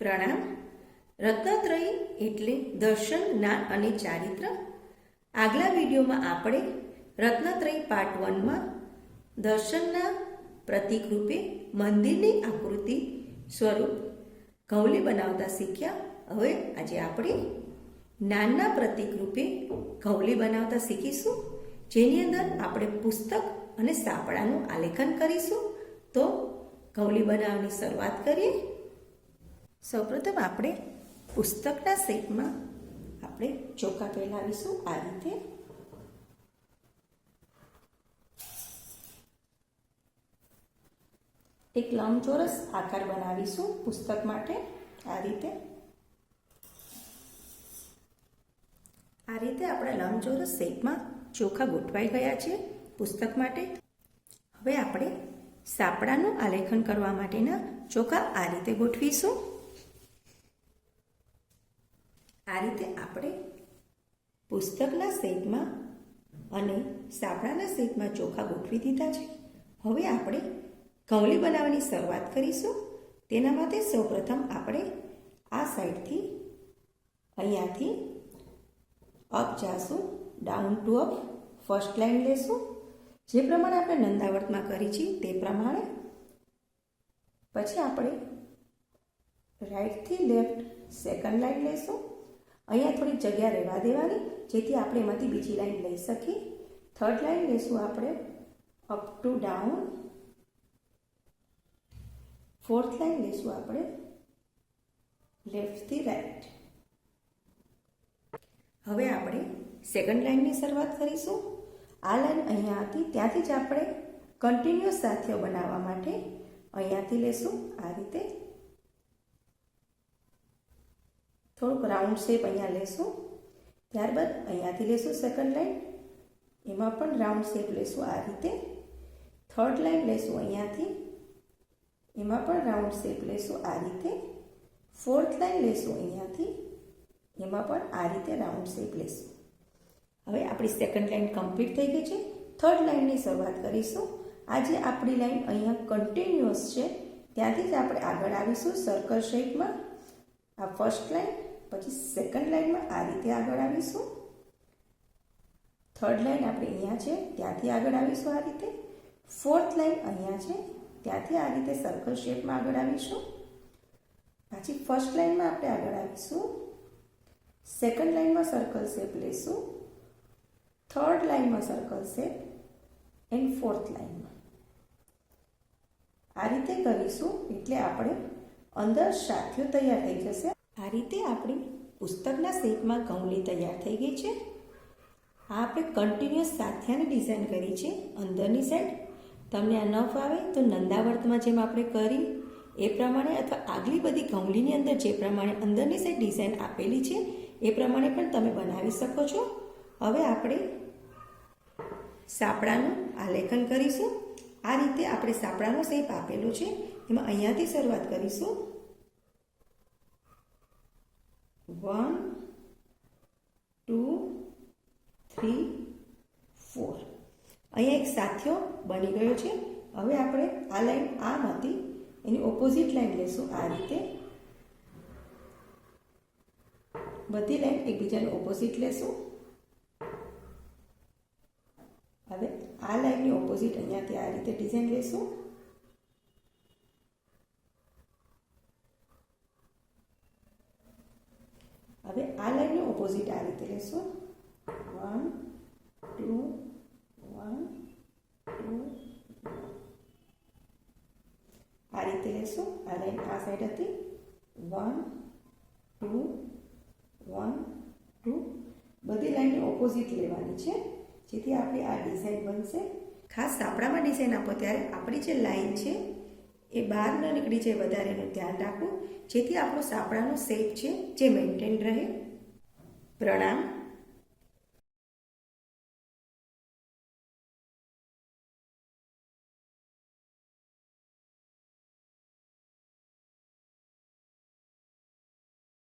પ્રણામ. રત્નત્રય એટલે દર્શન, જ્ઞાન અને ચારિત્ર. આગલા વિડીયોમાં આપણે રત્નત્રય પાર્ટ વનમાં દર્શનના પ્રતિક રૂપે મંદિરની આકૃતિ સ્વરૂપ ઘઉલી બનાવતા શીખ્યા. હવે આજે આપણે જ્ઞાનના પ્રતિક રૂપે ઘઉલી બનાવતા શીખીશું. જેની અંદર આપણે પુસ્તક અને સાપડાનું આલેખન કરીશું. તો ઘઉલી બનાવવાની શરૂઆત કરીએ. સૌપ્રથમ આપણે પુસ્તકના સેટમાં આપણે ચોખા ફેલાવીશું. આ રીતે એક લંબચોરસ આકાર બનાવીશું પુસ્તક માટે. આ રીતે આ રીતે આપણા લંબચોરસ શેપમાં ચોખા ગોઠવાઈ ગયા છે પુસ્તક માટે. હવે આપણે સાપડાનું આલેખન કરવા માટેના ચોખા આ રીતે ગોઠવીશું. આ રીતે આપણે પુસ્તકના સેટમાં અને સાપડાના સેટમાં ચોખા ગોઠવી દીધા છે. હવે આપણે કવલી બનાવવાની શરૂઆત કરીશું. તેના માટે સૌપ્રથમ આપણે આ સાઈડથી અહીંયાથી અપ જાશું down to up first line લેશું. જે પ્રમાણે આપણે નંદાવર્તમાં કરી છે તે પ્રમાણે. પછી આપણે રાઈટથી લેફ્ટ સેકન્ડ લાઈન લેશું. અહીંયા થોડી જગ્યા રહેવા દેવાની, જેથી આપણે એમાંથી બીજી લાઈન લઈ શકીએ. થર્ડ લાઈન લેશું આપણે up to down fourth line લેશું આપણે લેફ્ટથી રાઈટ હવે આપણે સેકન્ડ લાઈનની શરૂઆત કરીશું. આ લાઈન અહીંયા હતી, ત્યાંથી જ આપણે કન્ટિન્યુઅસ સાથીઓ બનાવવા માટે અહીંયાથી લેશું આ રીતે થોડુંક રાઉન્ડ શેપ અહીંયા લેશું. ત્યારબાદ અહીંયાથી લેશું સેકન્ડ લાઈન એમાં પણ રાઉન્ડ શેપ લેશું આ રીતે. થર્ડ લાઈન લેશું અહીંયાથી. એમાં પણ રાઉન્ડ શેપ લેશું આ રીતે. ફોર્થ લાઈન લેશું અહીંયાથી. એમાં પણ આ રીતે રાઉન્ડ શેપ લેશું. હવે આપણી સેકન્ડ લાઈન કમ્પ્લીટ થઈ ગઈ છે. થર્ડ લાઈનની શરૂઆત કરીશું. આજે આપણી લાઈન અહીંયા કન્ટિન્યુઅસ છે. ત્યાંથી જ આપણે આગળ આવીશું સર્કલ શેપમાં આ ફર્સ્ટ લાઈન પછી સેકન્ડ લાઇનમાં આ રીતે આગળ આવીશું. થર્ડ લાઇન આપણે અહીંયા છે, ત્યાંથી આગળ આવીશું આ રીતે. ફોર્થ લાઇન અહીંયા છે, ત્યાંથી આ રીતે સર્કલ શેપમાં આગળ આવીશું. પછી ફર્સ્ટ લાઇનમાં આપણે આગળ આવીશું. સેકન્ડ લાઇનમાં સર્કલ શેપ લેશું થર્ડ લાઈનમાં સર્કલ શેપ એન્ડ ફોર્થ લાઈનમાં આ રીતે કરીશું, એટલે આપણે અંદર સાથીઓ તૈયાર થઈ જશે. આ રીતે આપણી પુસ્તકના શેપમાં કંગલી તૈયાર થઈ ગઈ છે. આ આપણે કન્ટિન્યુઅસ સાથિયાની ડિઝાઇન કરી છે, અંદરની સાઈડ તમને આ ન ફાવે તો નંદાવર્તમાં જેમ આપણે કરી, એ પ્રમાણે અથવા આગલી બધી કૌલીની અંદર જે પ્રમાણે અંદરની સાઈડ ડિઝાઇન આપેલી છે, એ પ્રમાણે પણ તમે બનાવી શકો છો. હવે આપણે સાપડાનું આલેખન કરીશું. આ રીતે આપણે સાપડાનો શેપ આપેલો છે. એમાં અહીંયાથી શરૂઆત કરીશું. વન ટુ થ્રી ફોર અહીંયા એક સાથીઓ બની ગયો છે. હવે આપણે આ લાઈન આમ હતી. એની ઓપોઝિટ લાઈન લેશું આ રીતે. બધી લાઈન એકબીજાની ઓપોઝિટ લેશું. હવે આ લાઈનની ઓપોઝિટ અહીંયાથી આ રીતે ડિઝાઇન લેશું. હવે આ લાઈનને ઓપોઝિટ આ રીતે લેશું. વન ટુ વન ટુ આ રીતે લેશું. આ લાઈન આ સાઈડ હતી. વન ટુ વન ટુ બધી લાઈનની ઓપોઝિટ લેવાની છે. જેથી આપણી આ ડિઝાઇન બનશે. ખાસ આપણામાં ડિઝાઇન આપો, ત્યારે આપણી જે લાઈન છે એ બહાર ન નીકળી જાય વધારે એનું ધ્યાન રાખવું. જેથી આપણો સાપડાનો શેપ છે, જે મેન્ટેન રહે. પ્રણામ.